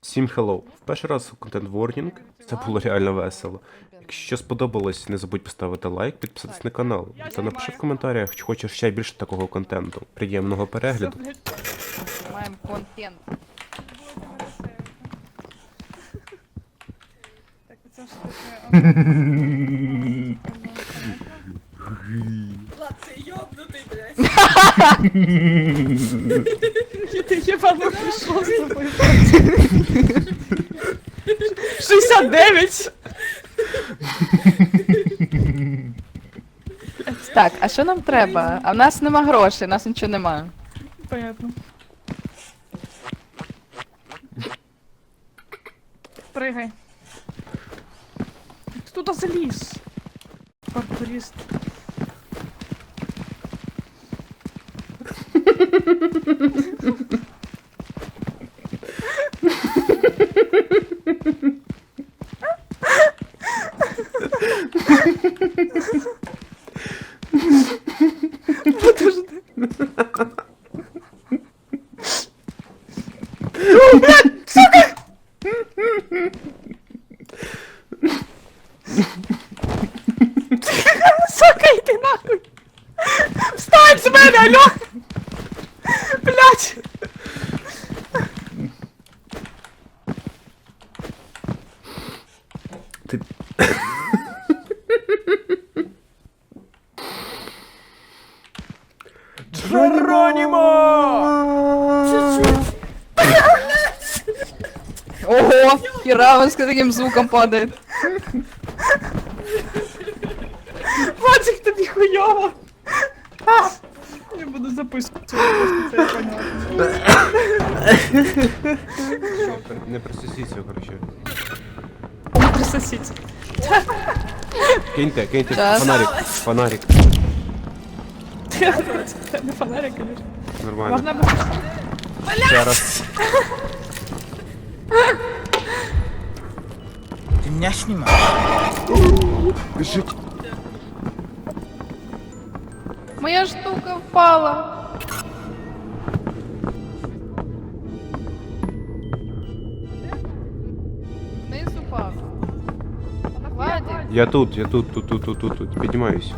Всім hello. Перший раз у контент Warning. Це було реально весело. Якщо сподобалось, не забудь поставити лайк, підписатись на канал. Та напиши в коментарях, чи хочеш ще більше такого контенту. Приємного перегляду. Маємо контент. Це йобнутий, блядь. Єбано прийшло з тобою. 69! Так, а що нам треба? А в нас нема грошей, у нас нічого нема. Понятно. Пригай. Ти туди заліз. Паркурист. Подожди. Сука, йди нахуй! Встань з мене, алло! Блять! Ти. Ого! Хіра, він з таким звуком падає. Вадик, тобі хуйово! А! Я буду записувати просто це я поняла. Не присосіться, коротше. Не присосіть. Киньте, киньте Щас. фонарик. Фонарик. Це не фонарик, конечно. Нормально. Можна буде. Ще раз. Ты меня снимаешь? Біжить. Моя штука впала. Вниз упав. Владик. Я тут, я тут, тут, тут, тут, тут, тут. Піднімаюсь.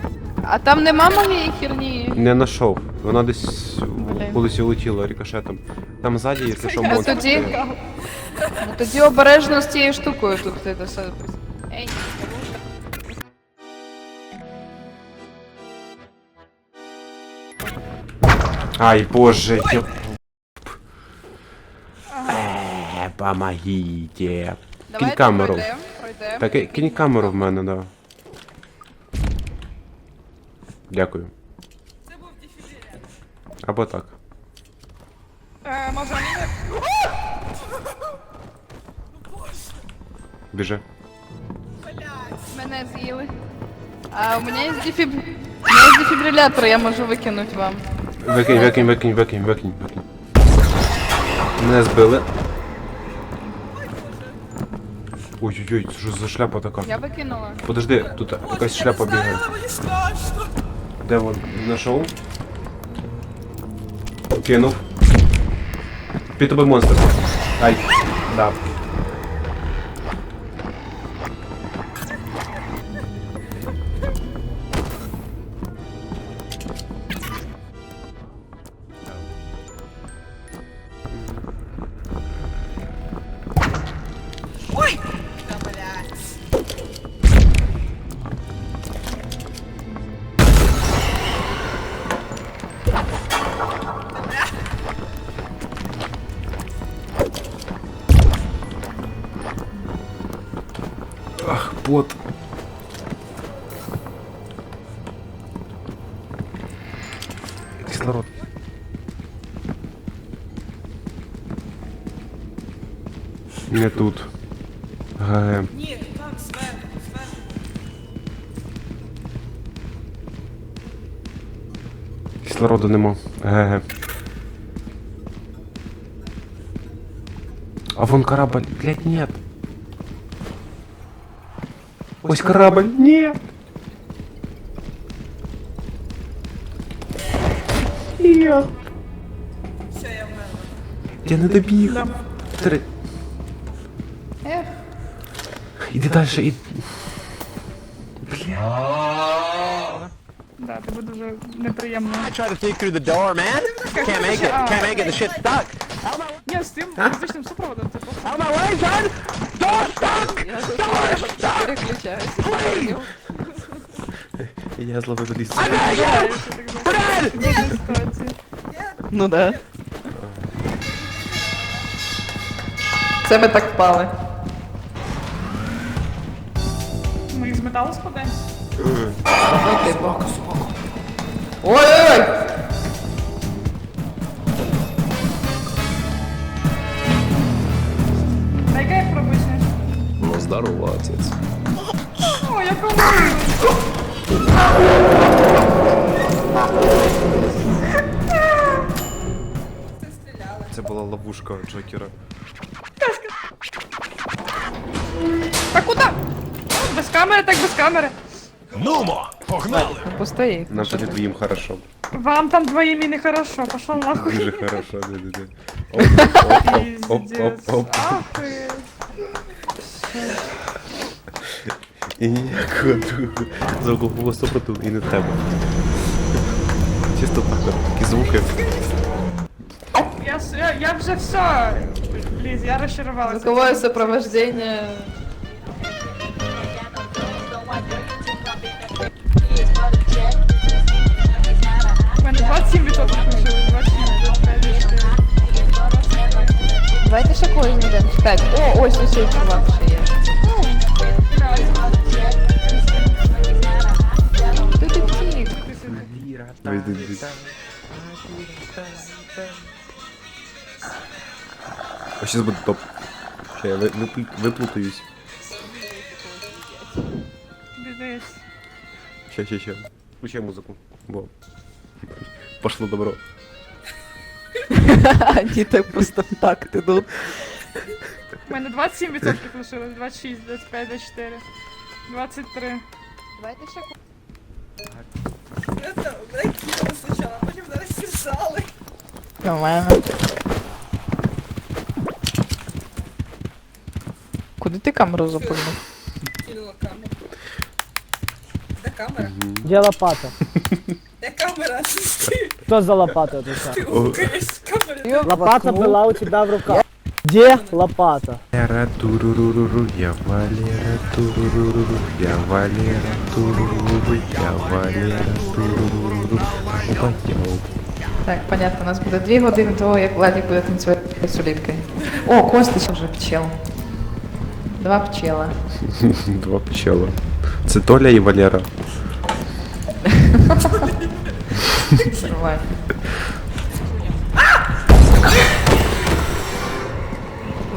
А там нема моєї херні. Не знайшов. Вона десь Блін. кудись улетіла рикошетом. Там ззаді, якщо що, Ну монстр. тоді, стоїть. ну тоді обережно з цією штукою тут ти це все. Ей, Ай, боже, я... Е, Помогите. давайте камеру. пройдем, пройдем. Так, кинь камеру в мене, да. Дякую. Або так. Е, може, Біжи. Мене з'їли. А у мене є дефіб... У мене є дефібрилятор, я можу викинути вам. Викинь, викинь, викинь, викинь, викинь, викинь. Мене збили. Ой-ой-ой, це що за шляпа така? Я викинула. Подожди, тут якась шляпа бігає. Де вон? Знайшов? Кинув. Під тобою монстр. Ай, да. Бот. Кислород. Не тут. Ге. Ні, там. Кислороду нема. Ге. А вон корабль. Блять, нет. Ось корабль. Нет. Я. Все, я вмерла. Я не добіг. Да. Три. Ех, Іди далі, і... Да, це буде дуже неприємно. try to sneak through the door, man. Can't make it. Can't make it. The shit's stuck. Ні, з тим музичним супроводом це просто. Out of my way, son. Я переключаюся. Я зловив ліс. Ну да. Це ми так впали. Ми із металу типу. Ой-ой-ой! Здорово, отец. О, я. Це була ловушка Джокера. А куди? Без камери, так без камери. Нумо! Погнали! Постоїть. Нам тобі двоїм хорошо. Вам там двоїм і не хорошо, пошел нахуй. Дуже хорошо, да-да-да. Оп, оп, оп, оп, оп. І ніякого другого звукового супорту і не треба. Чисто так, от, такі звуки. Я, с- я, я вже все. Ліз, я розчарувалася. Звуковое сопровождение. У мене 27% лишилось, 27, 25, Давайте ще когось знайдемо. Чекайте. О, ось ось цей чувак Ой, ди- ди. А зараз буде топ. Ще я ви- виплю- виплутаюсь. Ще, ще. Включай музику. Бо. Пошло добро. Они так просто так идут. У мене 27% лишилось, 26, 25, 24, 23. Давайте ще Нормально. Куди ти камеру запульнув? Кинула камеру. Де камера? Где лопата? Де камера? Что за лопата отвечает? Лопата была у тебя в руках. Где лопата? Валера туруруруру, я Валера туруруруру, я Валера туруруру, я Валера туруруру. Опа, яу. Так, понятно, у нас буде дві години того, як Владик буде танцювати з уліткою. О, Костич вже пчел. Два пчела. Два пчела. Це Толя і Валера. Нормально.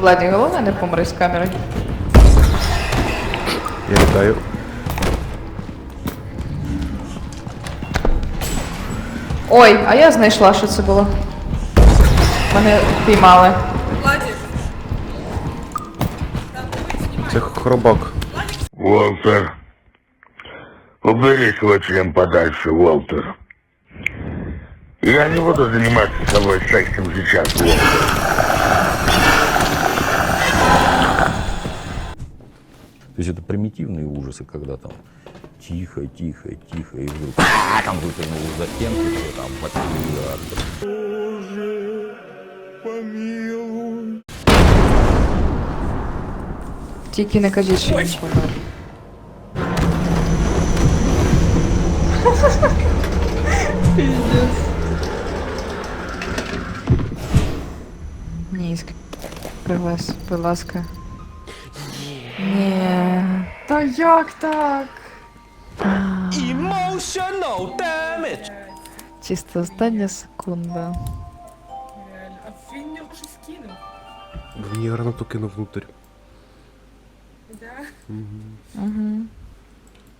Владик, головне не помри з камери. Я вітаю. Ой, а я знайшла, що це було. Мене піймали. Владик. Це хробак. Уолтер. Убери свой член подальше, Уолтер. Я не буду заниматься с тобой сексом сейчас, Уолтер. есть это примитивные ужасы, когда там тихо, тихо, тихо, и вдруг «А, там выпрыгнул за стенку, что там потерял. Тільки не кажіть, що він помер. Ні, скажи вас, будь ласка. Ні. Та як так? Emotional damage. Чисто остання секунда. Реально. А він нього щось кинув. Мені гранату кинув внутрь. Да? Угу.